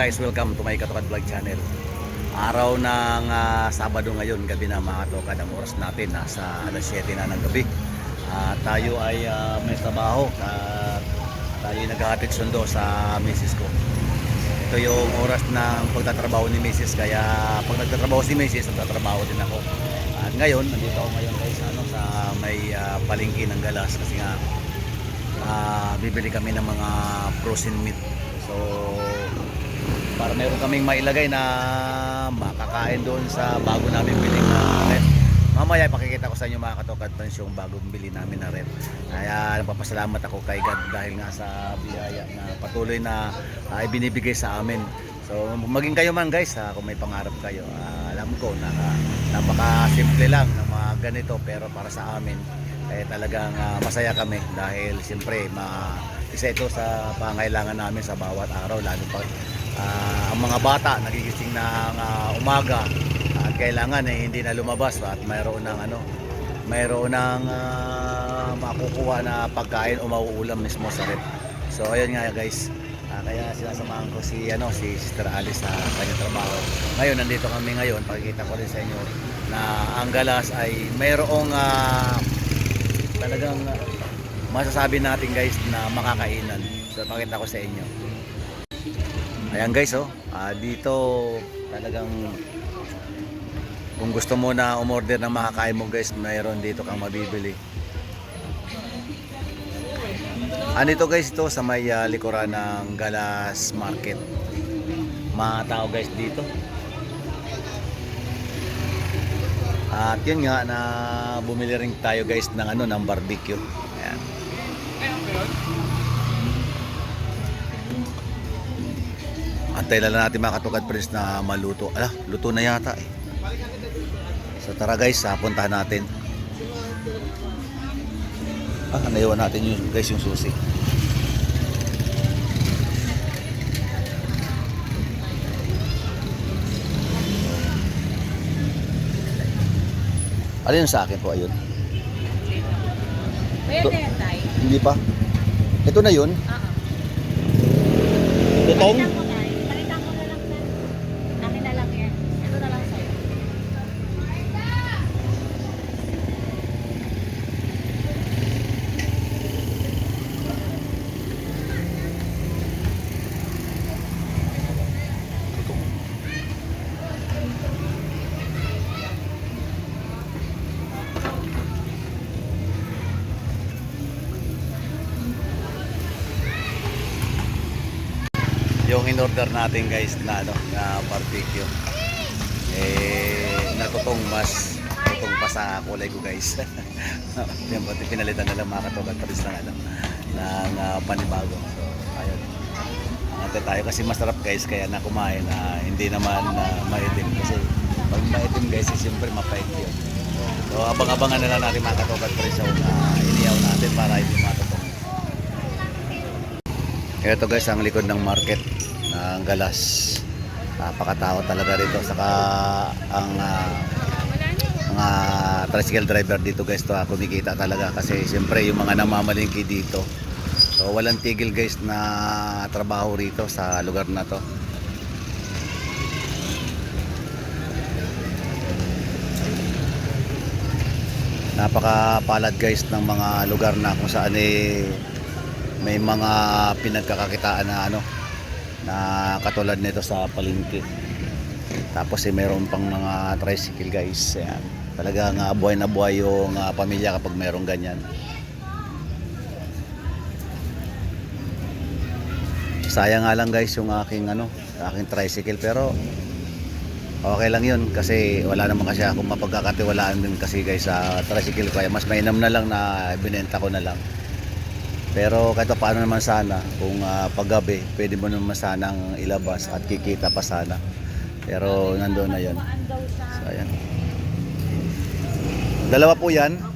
Guys, welcome to my Katokad Vlog channel. Araw ng ah, Sabado ngayon, gabi na mga katokad. Ang oras natin, nasa alas 7 na ng gabi. Ah, tayo ay ah, may trabaho at tayo ay naghahatid sundo sa misis ko. Ito yung oras ng pagtatrabaho ni misis. Kaya pag nagtatrabaho si misis, nagtatrabaho din ako. At ngayon, nandito ako ngayon guys ano, sa may ah, palengke ng galas kasi nga ah, bibili kami ng mga frozen meat. So, para meron kaming mailagay na makakain doon sa bago namin biling na rep. Mamaya ipakikita ko sa inyo mga katokad friends yung bagong bili namin na rep. Kaya nagpapasalamat ako kay God dahil nga sa biyaya na patuloy na ay binibigay sa amin. So maging kayo man guys ha, kung may pangarap kayo. ah, alam ko na napaka simple lang ng mga ganito pero para sa amin eh talagang ah, masaya kami dahil siyempre ma isa ito sa pangailangan namin sa bawat araw lalo pag ah, ang mga bata nagigising ng ah, umaga at kailangan eh hindi na lumabas at mayroon ng ano mayroon ng ah, makukuha na pagkain o mauulam mismo sa rep. So ayun nga guys. Ah, kaya sinasamahan ko si ano si Sister Alice sa kanyang trabaho. Ngayon nandito kami ngayon. Pakikita ko rin sa inyo na ang galas ay mayroong ah, talagang ah, masasabi natin guys na makakainan. So pakita ko sa inyo. Ayan guys oh, ah, dito talagang kung gusto mo na umorder ng makakain mo guys, mayroon dito kang mabibili. Andito guys ito sa may ah, likuran ng Galas Market. Mga tao guys dito. At yun nga na bumili rin tayo guys ng ano ng barbecue. Ayan. Antay lang natin mga katukad friends na maluto. Ala, luto na yata eh. So tara guys, ah, puntahan natin. Ah, naiwan natin yung guys yung susi. Alin sa akin po ayun? Yan, Tay. Hindi pa. Ito na yun. Oo. Tutong. Yung in-order natin guys na ano, na barbecue. Eh, natutong mas tutong pa sa kulay ko guys. Yan pati pinalitan na lang mga katokat paris ng ano, ng ah, panibago. So, ayun. Ate tayo kasi masarap guys kaya na kumain na hindi naman na maitim kasi pag maitim guys eh, siyempre mapait yun. So abang-abangan na lang natin mga katokat paris yung uh, iniyaw natin para hindi matutong. Ito guys ang likod ng market ng Galas. Napakatao talaga rito saka ang ah, mga tricycle driver dito guys to ah, kumikita talaga kasi siyempre yung mga namamalingki dito. So walang tigil guys na trabaho rito sa lugar na to. Napakapalad guys ng mga lugar na kung saan eh may mga pinagkakakitaan na ano na katulad nito sa palengke. Tapos eh meron pang mga tricycle guys. Ayan. Talagang uh, buhay na buhay yung ah, pamilya kapag meron ganyan. Sayang nga lang guys yung aking ano, aking tricycle pero okay lang yun kasi wala naman kasi akong mapagkakatiwalaan din kasi guys sa tricycle kaya mas mainam na lang na binenta ko na lang. Pero kahit pa paano naman sana kung uh, paggabi pwede mo naman sanang ilabas at kikita pa sana. Pero nandoon na sa... So ayan. Dalawa po yan.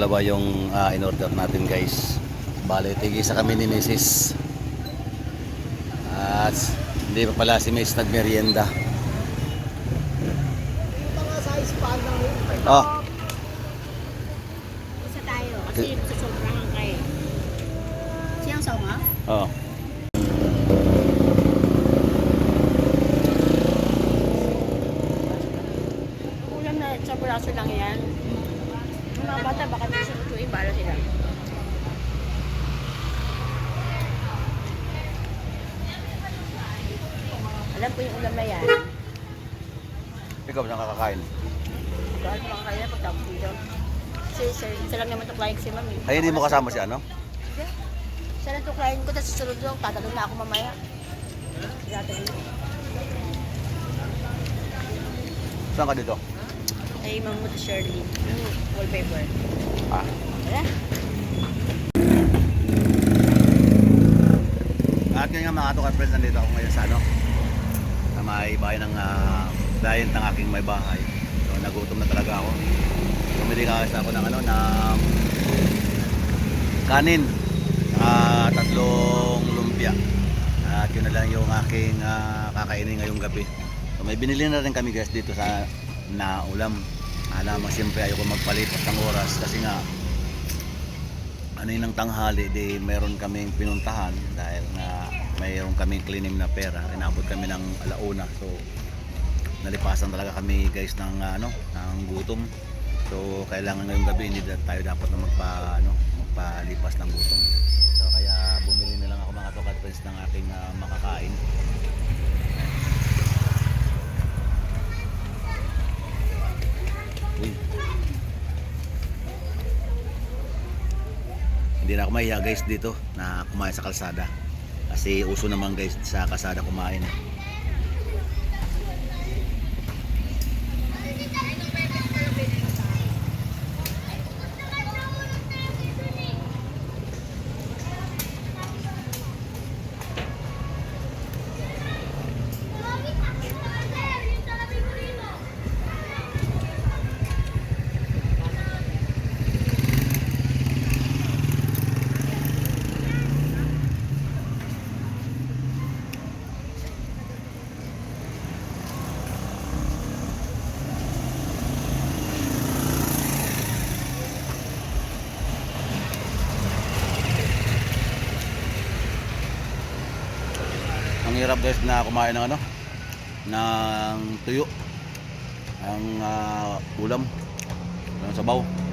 Dalawa yung ah, in-order natin guys. Bale, tigisa kami ni Mrs. At hindi pa pala si Miss nagmerienda. Oh, Isa tayo. Kasi susobrahan kayo. Siyang saw nga? oh. Ulam na sa braso lang yan. Yung mga bata baka di sinutuin, bala sila. Alam ko yung ulam na yan. Ikaw saan kakakain? Kahit mga kaya pagtapos dito. Kasi sir, isa lang naman ito client si mami. Ay, hindi mo kasama si ano? Siya lang ito client ko, tapos susunod lang, tatanong na ako mamaya. Dati Saan ka dito? Ay Mahmoud Shirley. Yung wallpaper. Ah. At yun nga mga katukan friends, nandito ako ngayon sa ano, sa may bahay ng uh, client ng aking may bahay. So nagutom na talaga ako. Bumili ka kasi ako ng ano, ng kanin. ah tatlong lumpia. At yun na lang yung aking ah, kakainin ngayong gabi. So may binili na rin kami guys dito sa na ulam. Alam mo, siyempre ayoko magpalipas ng oras kasi nga ano yun ng tanghali, di meron kaming pinuntahan dahil na mayroon kaming klinim na pera. Inabot kami ng alauna. So, nalipasan talaga kami guys ng ano, ng gutom. So, kailangan ngayong gabi hindi tayo dapat na magpa ano, magpalipas ng gutom. So, kaya bumili na lang ako mga tokad friends ng aking ah, makakain. Uy. Hindi na ako mahiya guys dito na kumain sa kalsada. Kasi uso naman guys sa kalsada kumain. eh. Ang hirap guys na kumain ng ano ng tuyo. Ang ah, ulam ng sabaw.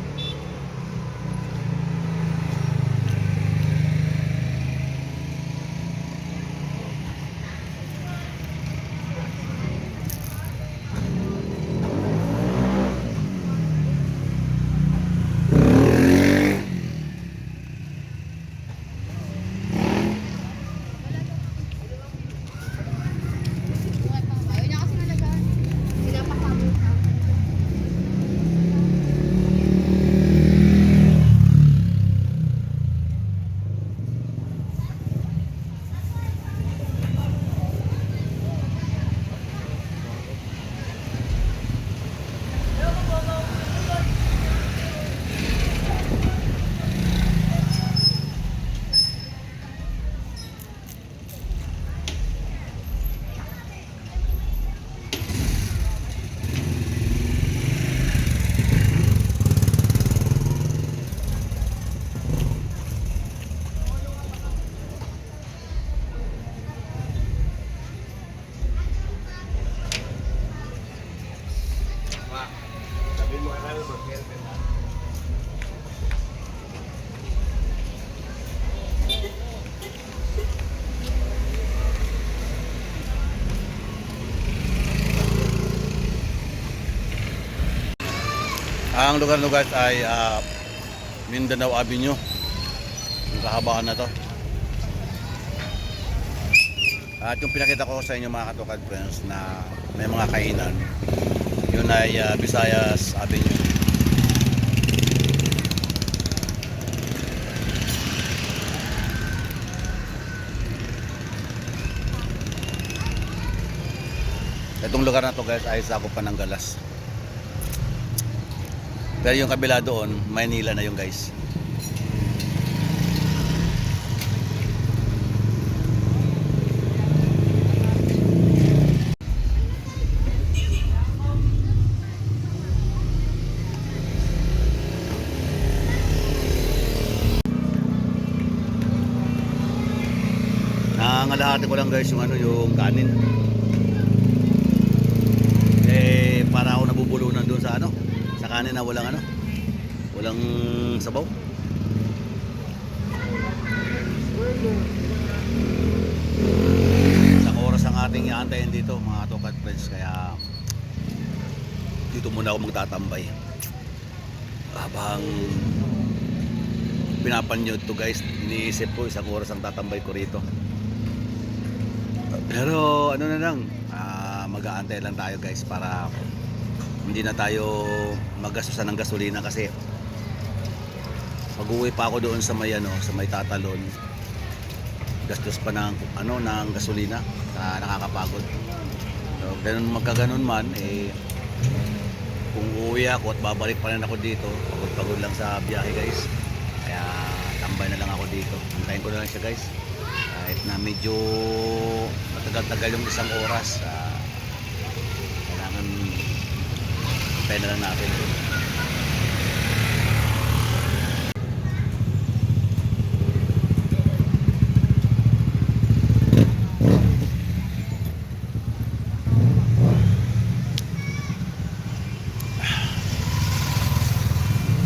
Ang lugar-lugar ay ah, Mindanao Avenue. Yung kahabaan na to. At yung pinakita ko sa inyo mga katukad friends na may mga kainan. Yun ay ah, Visayas Avenue. Itong lugar na to guys ay sakop pa ng galas. Pero yung kabila doon, Manila na yung guys. Nangalahati ko lang guys yung ano yung kanin. Eh para ako nabubulunan doon sa ano, sa kanin na walang ano, walang sabaw. Isang oras ang ating iantayin dito mga tokat friends kaya dito muna ako magtatambay. Habang pinapanyod to guys, iniisip ko isang oras ang tatambay ko rito. Pero ano na lang, ah, mag-aantay lang tayo guys para hindi na tayo magastusan ng gasolina kasi pag-uwi pa ako doon sa may ano, sa may tatalon. Gastos pa ng ano ng gasolina, na nakakapagod. So, ganun magkaganon man eh kung uuwi ako at babalik pa rin ako dito, pagod-pagod lang sa biyahe guys. Kaya tambay na lang ako dito. Antayin ko na lang siya guys. Kahit na medyo matagal-tagal yung isang oras, ah, kailangan antayin na lang natin.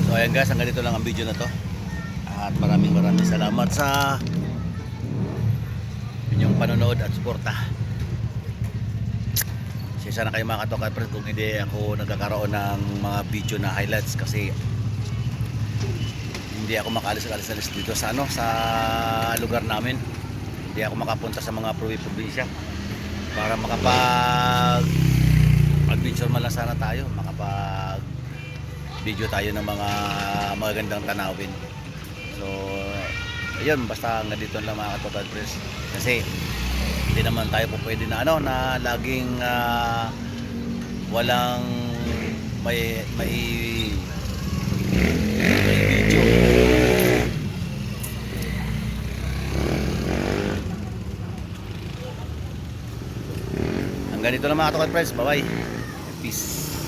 So ayan guys, hanggang dito lang ang video na to. At maraming maraming salamat sa inyong panonood at suporta. Sisa na kayo mga katokat friends kung hindi ako nagkakaroon ng mga video na highlights kasi hindi ako makalis-alis dito sa ano sa lugar namin. Hindi ako makapunta sa mga probi-probinsya para makapag adventure man sana tayo, makapag video tayo ng mga magagandang tanawin. So, ayun, basta nga dito lang mga katokat friends. Kasi, hindi naman tayo po pwede na ano, na laging ah, walang may, may, may video. Hanggang dito lang mga katokat friends. Bye-bye. Peace.